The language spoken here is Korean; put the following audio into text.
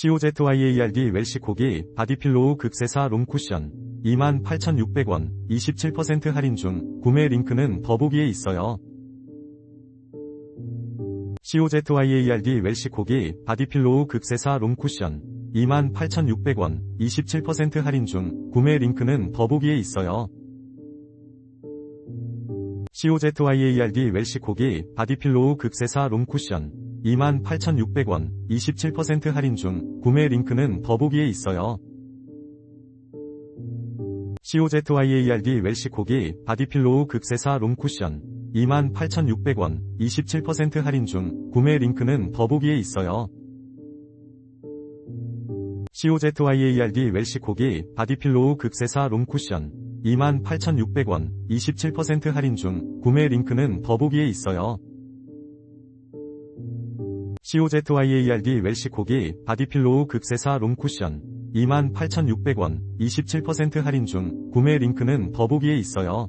COZYARD 웰시 코기 바디필로우 극세사 롬쿠션 28,600원 27% 할인 중 구매 링크는 더보기에 있어요. COZYARD 웰시 코기 바디필로우 극세사 롬쿠션 28,600원 27% 할인 중 구매 링크는 더보기에 있어요. COZYARD 웰시 코기 바디필로우 극세사 롬쿠션 28,600원 27% 할인 중 구매 링크는 더보기에 있어요. COZYARD 웰시코기 바디필로우 극세사 롬쿠션 28,600원 27% 할인 중 구매 링크는 더보기에 있어요. COZYARD 웰시코기 바디필로우 극세사 롬쿠션 28,600원 27% 할인 중 구매 링크는 더보기에 있어요. COZYARD 웰시 코기 바디필로우 극세사 롬쿠션 28,600원 27% 할인 중 구매 링크는 더보기에 있어요.